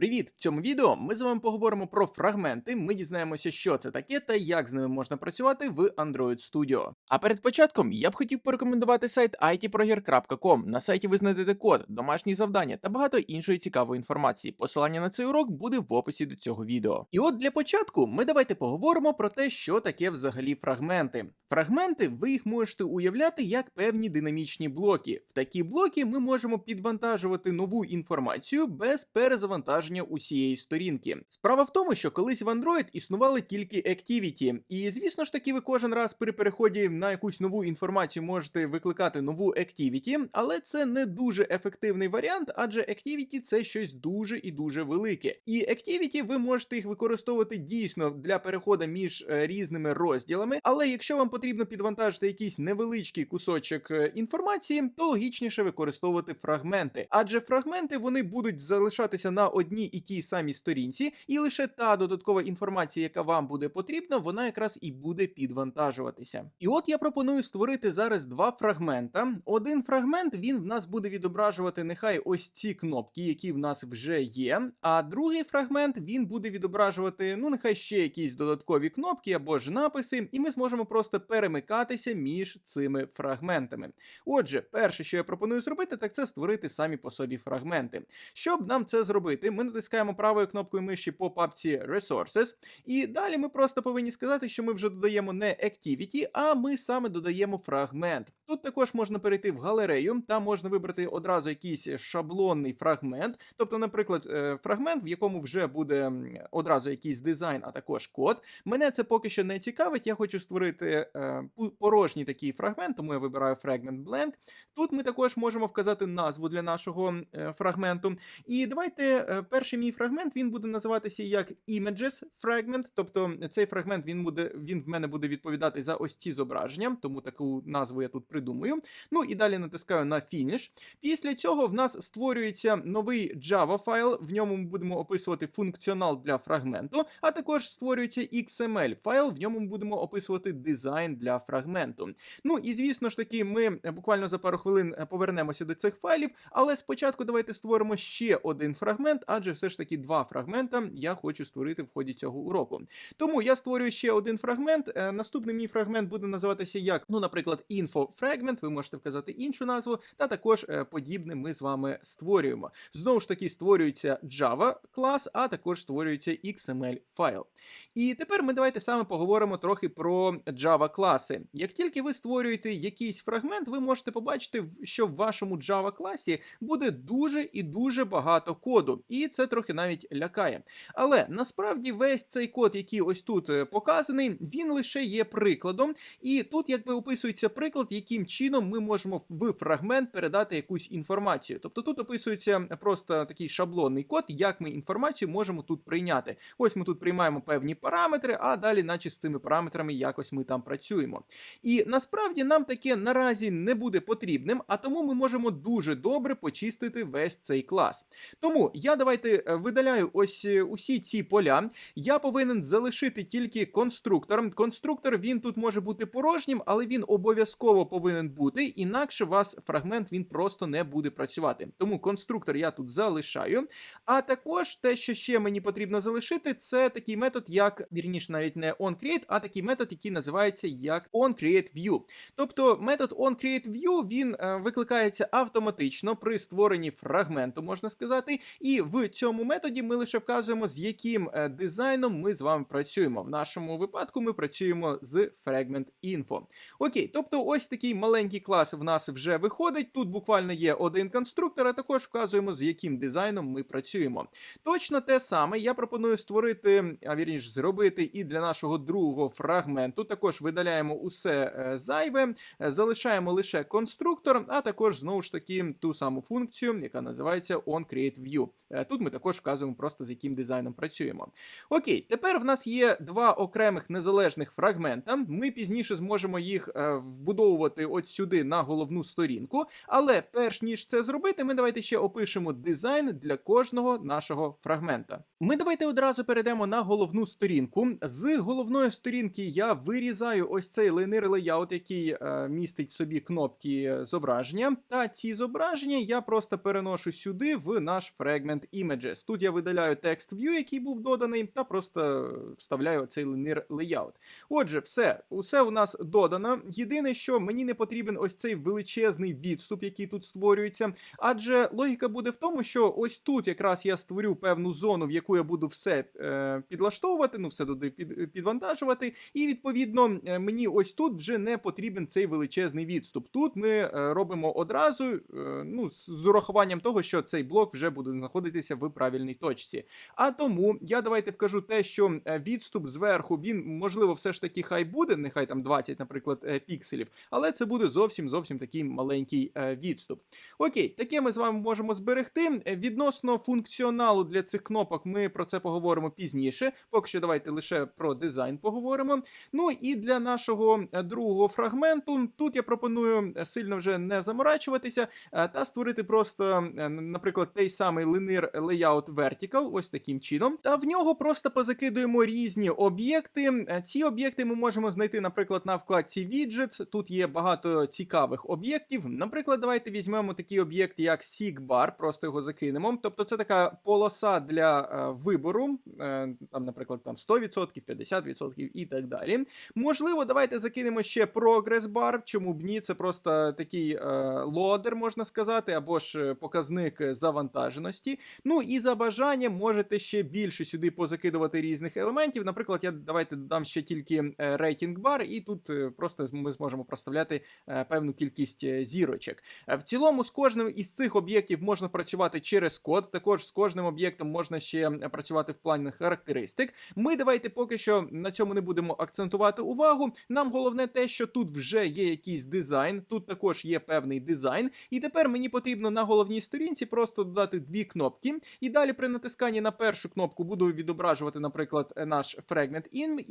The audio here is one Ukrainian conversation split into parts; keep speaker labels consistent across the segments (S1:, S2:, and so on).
S1: Привіт! В цьому відео ми з вами поговоримо про фрагменти. Ми дізнаємося, що це таке та як з ними можна працювати в Android Studio. А перед початком я б хотів порекомендувати сайт itproger.com. На сайті ви знайдете код, домашні завдання та багато іншої цікавої інформації. Посилання на цей урок буде в описі до цього відео. І от для початку ми давайте поговоримо про те, що таке взагалі фрагменти. Фрагменти ви їх можете уявляти як певні динамічні блоки. В такі блоки ми можемо підвантажувати нову інформацію без перезавантаження усієї сторінки. Справа в тому, що колись в Android існували тільки Activity, і звісно ж таки, ви кожен раз при переході на якусь нову інформацію можете викликати нову Activity, але це не дуже ефективний варіант, адже Activity це щось дуже і дуже велике. І Activity ви можете їх використовувати дійсно для переходу між е, різними розділами. Але якщо вам потрібно підвантажити якийсь невеличкий кусочок е, інформації, то логічніше використовувати фрагменти, адже фрагменти вони будуть залишатися на одній і тій самій сторінці, і лише та додаткова інформація, яка вам буде потрібна, вона якраз і буде підвантажуватися. І от я пропоную створити зараз два фрагмента. Один фрагмент він в нас буде відображувати нехай ось ці кнопки, які в нас вже є. А другий фрагмент він буде відображувати, ну нехай ще якісь додаткові кнопки або ж написи, і ми зможемо просто перемикатися між цими фрагментами. Отже, перше, що я пропоную зробити, так це створити самі по собі фрагменти. Щоб нам це зробити, ми натискаємо правою кнопкою миші по папці Resources, і далі ми просто повинні сказати, що ми вже додаємо не Activity, а ми саме додаємо фрагмент. Тут також можна перейти в галерею, там можна вибрати одразу якийсь шаблонний фрагмент, тобто, наприклад, е, фрагмент, в якому вже буде одразу якийсь дизайн, а також код. Мене це поки що не цікавить. Я хочу створити е, порожній такий фрагмент, тому я вибираю Fragment Blank. Тут ми також можемо вказати назву для нашого е, фрагменту. І давайте перший мій фрагмент він буде називатися як Images Fragment, тобто цей фрагмент він буде він в мене буде відповідати за ось ці зображення, тому таку назву я тут придумаю. Ну і далі натискаю на Finish. Після цього в нас створюється новий Java файл, в ньому ми будемо описувати функціонал для фрагменту, а також створюється XML файл, в ньому ми будемо описувати дизайн для фрагменту. Ну і звісно ж таки, ми буквально за пару хвилин е, повернемося до цих файлів, але спочатку давайте створимо ще один фрагмент, адже все ж таки два фрагмента я хочу створити в ході цього уроку. Тому я створюю ще один фрагмент. Е, Наступний мій фрагмент буде називатися як, ну, наприклад, fragment, ви можете вказати іншу назву, та також е, подібне ми з вами створюємо. Знову ж таки, створюється Java клас, а також створюється XML файл. І тепер ми давайте саме поговоримо трохи про Java класи. Як тільки ви створюєте якийсь фрагмент, ви можете побачити, що в вашому Java класі буде дуже і дуже багато коду, і це трохи навіть лякає. Але насправді весь цей код, який ось тут е, показаний, він лише є прикладом. І тут якби описується приклад, яким чином ми можемо в фрагмент передати якусь інформацію. Тобто тут описується просто такий шаблонний код, як ми інформацію можемо тут прийняти. Ось ми тут приймаємо певні параметри, а далі, наче з цими параметрами, якось ми там працюємо. І насправді нам таке наразі не буде потрібним, а тому ми можемо дуже добре почистити весь цей клас. Тому я давайте е, видаляю ось е, усі ці поля. Я повинен залишити тільки конструктор. Конструктор він тут може бути порожнім, але він обов'язково повинен бути, інакше у вас фрагмент він просто не буде працювати. Тому конструктор я тут залишаю. А також те, що ще мені потрібно залишити, це такий метод, як вірніше, навіть не onCreate, а такий метод, який називається як onCreateView. Тобто метод onCreateView він е, викликається автоматично при створенні фрагменту, можна сказати, і в цьому методі ми лише вказуємо, з яким е, дизайном ми з вами працюємо. В нашому випадку ми працюємо з Fragment Info. Окей, тобто ось такий маленький клас в нас вже виходить. Тут буквально є один конструктор, а також вказуємо, з яким дизайном ми працюємо. Точно те саме я пропоную створити, а вірніше зробити і для нашого другого фрагменту. Також видаляємо усе е, зайве, е, залишаємо лише конструктор, а також знову ж таки ту саму функцію, яка називається onCreateView. Е, Тут ми також вказуємо просто з яким дизайном працюємо. Окей, тепер в нас є два окремих незалежних фрагмента. Ми пізніше зможемо їх е, вбудовувати от сюди на головну сторінку. Але перш ніж це зробити, ми давайте ще опишемо дизайн для кожного нашого фрагмента. Ми давайте одразу перейдемо на головну сторінку. З головної сторінки я вирізаю ось цей linear layout, який е, містить собі кнопки зображення. Та ці зображення я просто переношу сюди в наш фрагмент Image. Images. Тут я видаляю текст view, який був доданий, та просто вставляю цей linear layout. Отже, все, усе у нас додано. Єдине, що мені не потрібен ось цей величезний відступ, який тут створюється. Адже логіка буде в тому, що ось тут якраз я створю певну зону, в яку я буду все е, підлаштовувати, ну все туди під, підвантажувати. І відповідно е, мені ось тут вже не потрібен цей величезний відступ. Тут ми е, робимо одразу, е, ну, з з урахуванням того, що цей блок вже буде знаходитися в правильній точці. А тому я давайте вкажу те, що е, відступ зверху він можливо все ж таки хай буде, нехай там 20, наприклад, е, пікселів, але це буде зовсім зовсім такий маленький е, відступ. Окей, таке ми з вами можемо зберегти. Відносно функціоналу для цих кнопок, ми про це поговоримо пізніше. Поки що давайте лише про дизайн поговоримо. Ну і для нашого другого фрагменту тут я пропоную сильно вже не заморачуватися та створити просто, наприклад, той самий linear layout vertical, ось таким чином. Та в нього просто позакидуємо різні об'єкти. Е, Ці об'єкти ми можемо знайти, наприклад, на вкладці Widgets. Тут є багато цікавих об'єктів. Наприклад, давайте візьмемо такий об'єкт, як Sigbar, просто його закинемо. Тобто, це така полоса для е, вибору, е, там, наприклад, там 100%, 50% і так далі. Можливо, давайте закинемо ще Progress Bar, чому б ні, це просто такий е, лодер, можна сказати, або ж е, показник завантаженості. Ну і за бажанням можете ще більше сюди позакидувати різних елементів. Наприклад, я давайте додам ще тільки е, рейтинг бар, і тут е, просто ми зможемо проставляти е, певну кількість зірочок. В цілому, з кожним із цих об'єктів можна працювати через код. Також з кожним об'єктом можна ще працювати в плані характеристик. Ми давайте поки що на цьому не будемо акцентувати увагу. Нам головне те, що тут вже є якийсь дизайн, тут також є певний дизайн. І тепер мені потрібно на головній сторінці просто додати дві кнопки. І далі при натисканні на першу кнопку буду відображувати, наприклад, е, наш Fragment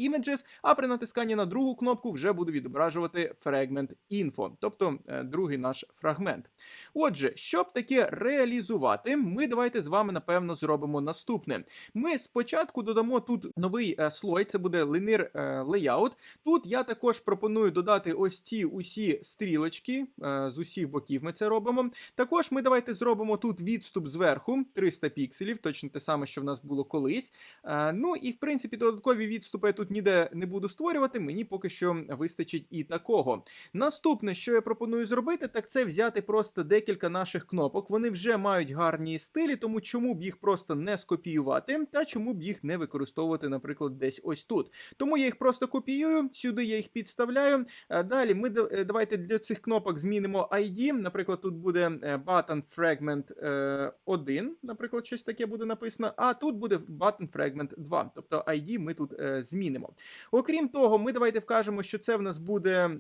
S1: Images, а при натисканні на другу кнопку вже буду відображувати Fragment Info, тобто е, другий наш фрагмент. Отже, щоб таке реалізувати, ми давайте з вами напевно зробимо наступне. Ми спочатку додамо тут новий е, слой, це буде linear layout. Тут я також пропоную додати ось ці усі стрілочки з усіх боків. Ми це робимо. Також ми давайте зробимо тут відступ зверху 300 пікселів, точно те саме, що в нас було колись. Е, ну і в принципі додаткові відступи я тут ніде не буду створювати. Мені поки що вистачить і такого. Наступне, що я пропоную зробити, так це взяти просто декілька наших кнопок. Вони вже мають гарні стилі, тому чому б їх просто не скопіювати, та чому б їх не використовувати, наприклад, десь ось тут. Тому я їх просто копіюю, сюди я їх підставляю. Е, Далі ми е, давайте для цих кнопок змінимо ID. Наприклад, тут буде button fragment е, 1, наприклад, щось таке буде написано. А тут буде button fragment 2. Тобто ID ми тут е, змінимо. Окрім того, ми давайте вкажемо, що це в нас буде.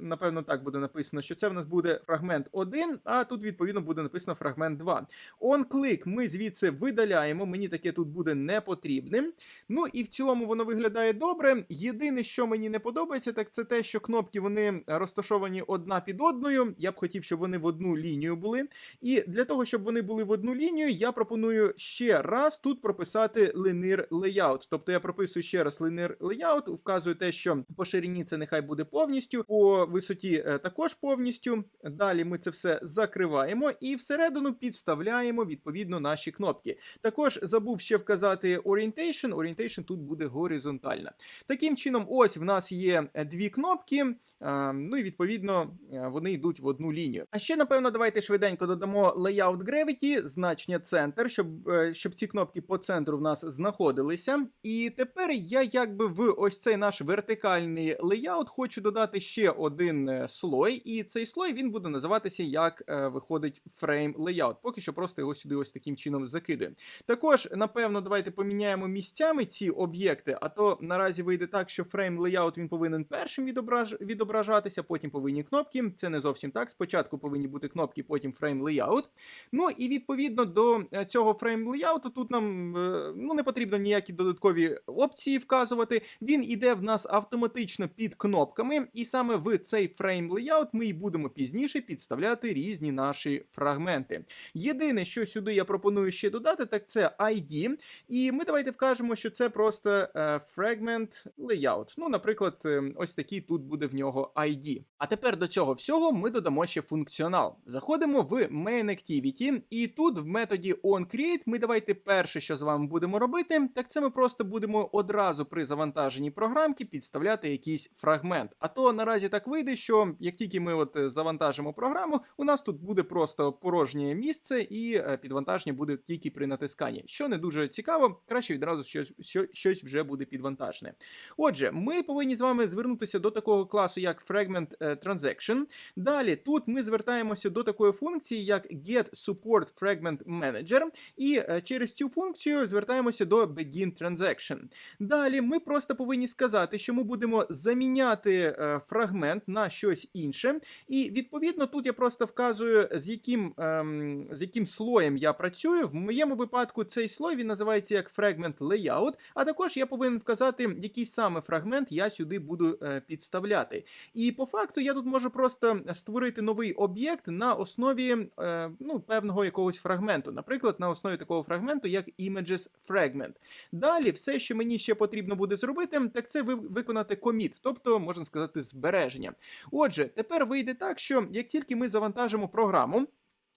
S1: Напевно, так буде написано, що це в нас буде фрагмент 1, а тут відповідно буде написано фрагмент 2. On-click ми звідси видаляємо, мені таке тут буде не потрібним. Ну і в цілому воно виглядає добре. Єдине, що мені не подобається, так це те, що кнопки вони розташовані одна під одною. Я б хотів, щоб вони в одну лінію були. І для того, щоб вони були в одну лінію, я пропоную ще раз тут прописати linear layout. Тобто я прописую ще раз linear layout, вказую те, що по ширині це нехай буде повністю, по висоті е, також повністю. Далі ми це все закриваємо і всередину підставляємо відповідно наші кнопки. Також забув ще вказати orientation. Orientation тут буде горизонтальна. Таким чином, ось в нас є е, дві кнопки. е, Ну і відповідно вони йдуть в одну лінію. А ще, напевно, давайте швиденько додамо layout gravity, значення центр, щоб, щоб ці кнопки по центру в нас знаходилися. І тепер я якби в ось цей наш вертикальний леяут хочу додати ще один е, слой, і цей слой він буде називатися як е, виходить frame layout. Поки що просто його сюди ось таким чином закидуємо. Також, напевно, давайте поміняємо місцями ці об'єкти, а то наразі вийде так, що frame layout він повинен першим відображ... відображатися, потім повинні кнопки. Це не зовсім так. Спочатку повинні бути кнопки, потім frame layout. Ну і відповідно до е, цього frame layout тут нам ну, не потрібно ніякі додаткові опції вказувати. Він іде в нас автоматично під кнопками, і саме в цей frame layout ми і будемо пізніше підставляти різні наші фрагменти. Єдине, що сюди я пропоную ще додати, так це ID. І ми давайте вкажемо, що це просто е, fragment layout. Ну, наприклад, е, ось такий тут буде в нього ID. А тепер до цього всього ми додамо ще функціонал. Заходимо в main activity, і тут в методі onCreate ми давайте перше, що з вами будемо робити, так це ми просто будемо одразу при завантаженні програмки підставляти якийсь фрагмент. А то наразі так вийде, що як тільки ми от е, завантажимо програму, у нас тут буде просто порожнє місце, і е, підвантаження буде тільки при натисканні. Що не дуже цікаво, краще відразу щось, щось вже буде підвантажене. Отже, ми повинні з вами звернутися до такого класу, як Fragment е, Transaction. Далі тут ми звертаємося до такої функції, як Get Support Fragment Manager, і через цю функцію звертаємося до Begin Transaction. Далі ми просто повинні сказати, що ми будемо заміняти е, фрагмент на щось інше. І відповідно тут я просто вказую, з яким, ем, з яким слоєм я працюю. В моєму випадку цей слой він називається як Fragment Layout, а також я повинен вказати, який саме фрагмент я сюди буду е, підставляти. І по факту я тут можу просто створити новий об'єкт на основі е, ну, певного якогось фрагменту, наприклад, на основі такого фрагменту, як Images Fragment. Далі, все, що мені ще потрібно буде зробити, так це ви- виконати коміт, тобто, можна сказати, збереження. Отже, тепер вийде так, що як тільки ми завантажимо програму,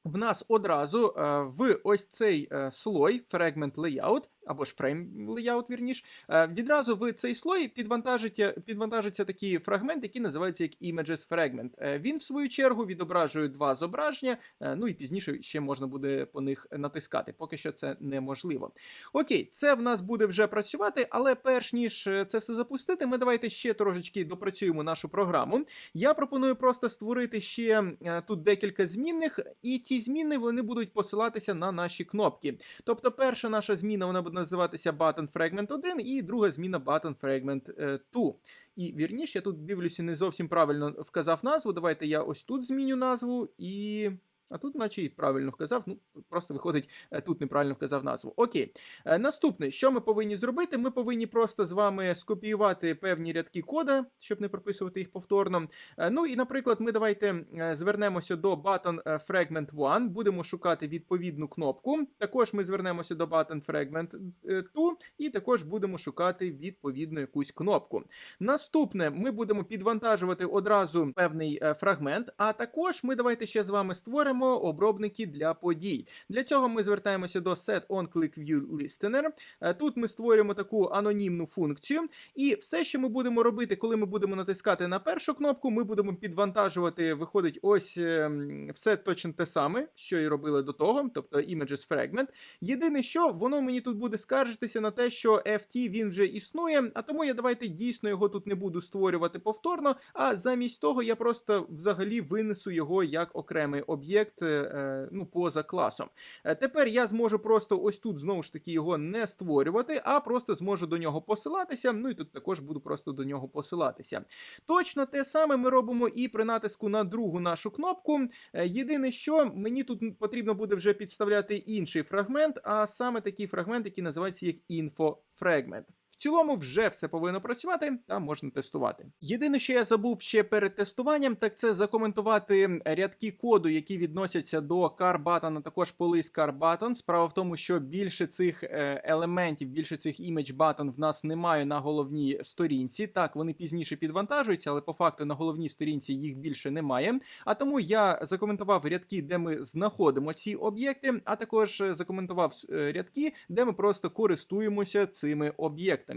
S1: в нас одразу е, в ось цей е, слой Fragment Layout, або ж Frame Layout, вірніш, е, відразу в цей слой підвантажиться, підвантажиться такий фрагмент, який називається як Images Fragment. Е, він, в свою чергу, відображує два зображення, е, ну і пізніше ще можна буде по них натискати. Поки що це неможливо. Окей, це в нас буде вже працювати, але перш ніж це все запустити, ми давайте ще трошечки допрацюємо нашу програму. Я пропоную просто створити ще тут декілька змінних, і ці зміни вони будуть посилатися на наші кнопки. Тобто, перша наша зміна вона буде називатися Button Fragment 1, і друга зміна Button Fragment е, 2. І вірніше, я тут дивлюся, не зовсім правильно вказав назву. Давайте я ось тут зміню назву і. А тут, наче правильно вказав, ну просто виходить, е, тут неправильно вказав назву. Окей. Е, Наступне, що ми повинні зробити? Ми повинні просто з вами скопіювати певні рядки кода, щоб не прописувати їх повторно. Е, Ну і, наприклад, ми давайте звернемося до button fragment 1, будемо шукати відповідну кнопку. Також ми звернемося до button fragment е, 2 і також будемо шукати відповідну якусь кнопку. Наступне, ми будемо підвантажувати одразу певний фрагмент, а також ми давайте ще з вами створимо обробники для подій. Для цього ми звертаємося до set on click view listener. Е, Тут ми створюємо таку анонімну функцію, і все, що ми будемо робити, коли ми будемо натискати на першу кнопку, ми будемо підвантажувати, виходить, ось е, все точно те саме, що і робили до того, тобто images fragment. Єдине, що воно мені тут буде скаржитися на те, що FT він вже існує, а тому я давайте дійсно його тут не буду створювати повторно. А замість того я просто взагалі винесу його як окремий об'єкт, е, ну поза класом. Е, Тепер я зможу просто ось тут знову ж таки його не створювати, а просто зможу до нього посилатися. Ну і тут також буду просто до нього посилатися. Точно те саме ми робимо і при натиску на другу нашу кнопку. Е, Єдине, що мені тут потрібно буде вже підставляти інший фрагмент, а саме такий фрагмент, який називається як інфофрагмент. Цілому вже все повинно працювати та можна тестувати. Єдине, що я забув ще перед тестуванням, так це закоментувати рядки коду, які відносяться до car button, а також поли з car. Справа в тому, що більше цих е, елементів, більше цих image button в нас немає на головній сторінці. Так, вони пізніше підвантажуються, але по факту на головній сторінці їх більше немає. А тому я закоментував рядки, де ми знаходимо ці об'єкти, а також е, закоментував е, рядки, де ми просто користуємося цими об'єктами.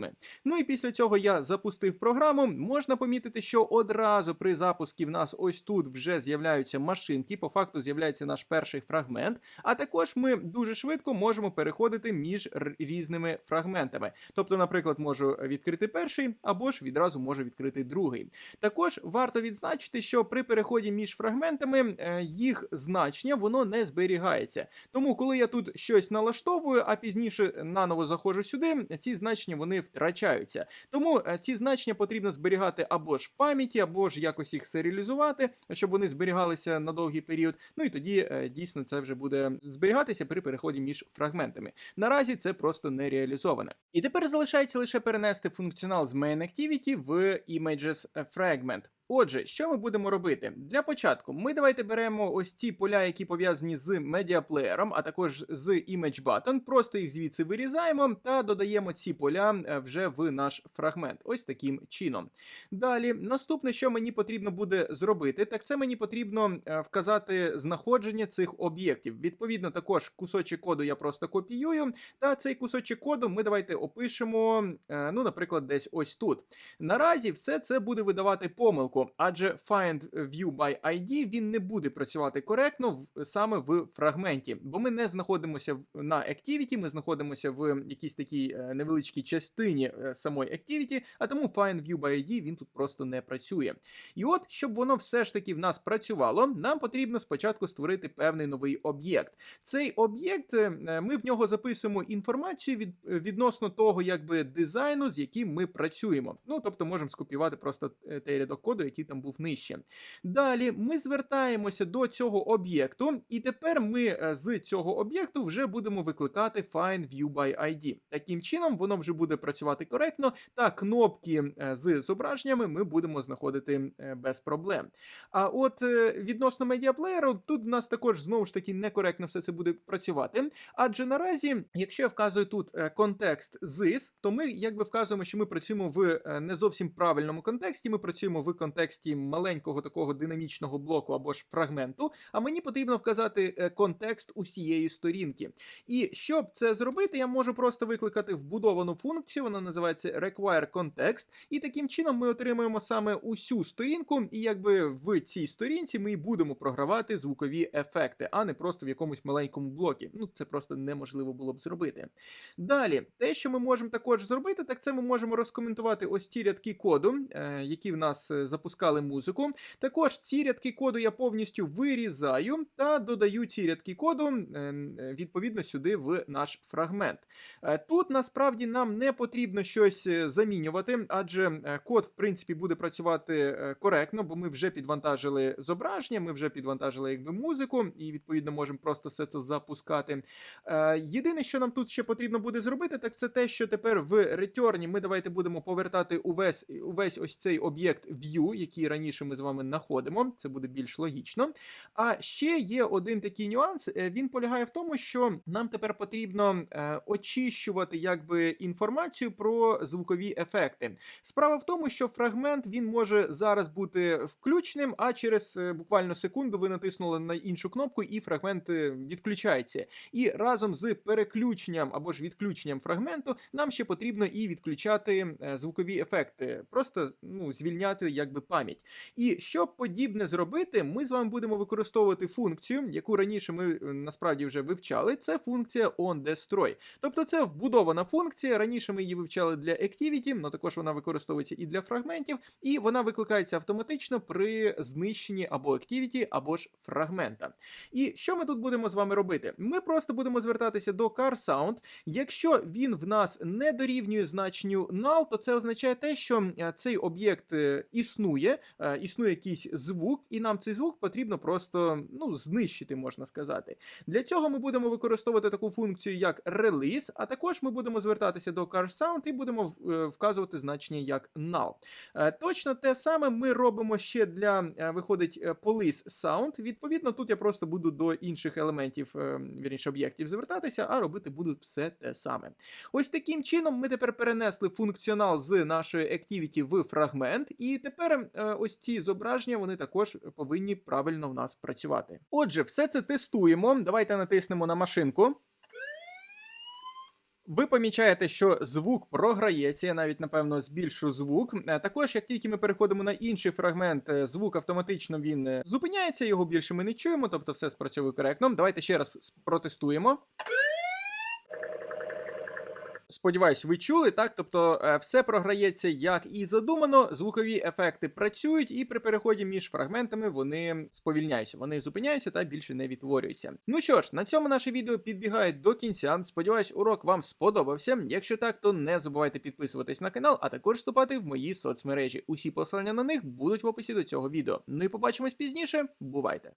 S1: Ну і після цього я запустив програму. Можна помітити, що одразу при запуску в нас ось тут вже з'являються машинки. По факту з'являється наш перший фрагмент. А також ми дуже швидко можемо переходити між різними фрагментами. Тобто, наприклад, можу відкрити перший, або ж відразу можу відкрити другий. Також варто відзначити, що при переході між фрагментами е, їх значення воно не зберігається. Тому, коли я тут щось налаштовую, а пізніше наново заходжу сюди, ці значення вони втрачаються. Тому е, ці значення потрібно зберігати або ж в пам'яті, або ж якось їх серіалізувати, щоб вони зберігалися на довгий період. Ну і тоді е, дійсно це вже буде зберігатися при переході між фрагментами. Наразі це просто не реалізоване. І тепер залишається лише перенести функціонал з Main Activity в Images Fragment. Отже, що ми будемо робити? Для початку ми давайте беремо ось ці поля, які пов'язані з медіаплеєром, а також з Image Button, просто їх звідси вирізаємо та додаємо ці поля е, вже в наш фрагмент. Ось таким чином. Далі, наступне, що мені потрібно буде зробити, так це мені потрібно е, вказати знаходження цих об'єктів. Відповідно, також кусочок коду я просто копіюю. Та цей кусочок коду ми давайте опишемо, е, ну, наприклад, десь ось тут. Наразі все це буде видавати помилку, адже find view by ID він не буде працювати коректно саме в фрагменті, бо ми не знаходимося на Activity, ми знаходимося в якійсь такій е, невеличкій частині е, самої Activity, а тому find view by ID він тут просто не працює. І от, щоб воно все ж таки в нас працювало, нам потрібно спочатку створити певний новий об'єкт. Цей об'єкт е, ми в нього записуємо інформацію від, відносно того, якби дизайну, з яким ми працюємо. Ну тобто можемо скопіювати просто той рядок коду, який там був нижче. Далі ми звертаємося до цього об'єкту, і тепер ми е, з цього об'єкту вже будемо викликати find view by ID. Таким чином воно вже буде працювати коректно, та кнопки е, з зображеннями ми будемо знаходити е, без проблем. А от відносно медіаплеєру, тут в нас також знову ж таки некоректно все це буде працювати. Адже наразі, якщо я вказую тут контекст this, то ми якби вказуємо, що ми працюємо в не зовсім правильному контексті. Ми працюємо в контексті маленького такого динамічного блоку або ж фрагменту. А мені потрібно вказати е, контекст усієї сторінки. І щоб це зробити, я можу просто викликати вбудовану функцію, вона називається require context, і таким чином ми отримуємо саме усю сторінку, і якби в цій сторінці ми будемо програвати звукові ефекти, а не просто в якомусь маленькому блокі. Ну це просто неможливо було б зробити. Далі, те, що ми можемо також зробити, так це ми можемо розкоментувати ось ті рядки коду, е, які в нас е, запускали музику. Також ці рядки коду я повністю вирізаю та додаю ці рядки коду е, е, відповідно сюди в наш фрагмент. Е, Тут насправді нам не потрібно щось е, замінювати, адже е, код, в принципі, буде працювати коректно, бо ми вже підвантажили зображення, ми вже підвантажили якби музику, і відповідно можемо просто все це запускати. Єдине, що нам тут ще потрібно буде зробити, так це те, що тепер в ретерні ми давайте будемо повертати увесь, увесь ось цей об'єкт view, який раніше ми з вами знаходимо. Це буде більш логічно. А ще є один такий нюанс. е, Він полягає в тому, що нам тепер потрібно е, очищувати якби інформацію про звукові ефекти. Справа в тому, що фрагмент він може зараз бути включеним, а через е, буквально секунду ви натиснули на іншу кнопку, і фрагмент відключається. І разом з переключенням або ж відключенням фрагменту нам ще потрібно і відключати звукові ефекти, просто ну, звільняти якби пам'ять. І щоб подібне зробити, ми з вами будемо використовувати функцію, яку раніше ми е, насправді вже вивчали. Це функція onDestroy. Тобто це вбудована функція. Раніше ми її вивчали для Activity, але також вона використовується і для фрагментів, і вона викликається автоматично при знищенні або Activity, або ж фрагмента. І що ми тут будемо з вами робити? Ми просто будемо звертатися до CarSound. Якщо він в нас не дорівнює значенню null, то це означає те, що е, цей об'єкт е, існує, е, існує якийсь звук, і нам цей звук потрібно просто ну, знищити, можна сказати. Для цього ми будемо використовувати таку функцію, як release, а також ми будемо звертатися до CarSound і будемо е, вказувати значення як null. Е, Точно те саме ми робимо ще для виходить police sound. Відповідно, тут я просто буду до інших елементів, вірніше об'єктів звертатися, а робити буду все те саме. Ось таким чином ми тепер перенесли функціонал з нашої Activity в фрагмент, і тепер ось ці зображення вони також повинні правильно в нас працювати. Отже, все це тестуємо. Давайте натиснемо на машинку. Ви помічаєте, що звук програється, я навіть напевно збільшу звук. Е, Також, як тільки ми переходимо на інший фрагмент, е, звук автоматично він е, зупиняється, його більше ми не чуємо, тобто все спрацьовує коректно. Давайте ще раз протестуємо. Сподіваюсь, ви чули, так? Тобто е, все програється як і задумано, звукові ефекти працюють, і при переході між фрагментами вони сповільняються, вони зупиняються та більше не відтворюються. Ну що ж, на цьому наше відео підбігає до кінця. Сподіваюсь, урок вам сподобався. Якщо так, то не забувайте підписуватись на канал, а також вступати в мої соцмережі. Усі посилання на них будуть в описі до цього відео. Ну і побачимось пізніше. Бувайте!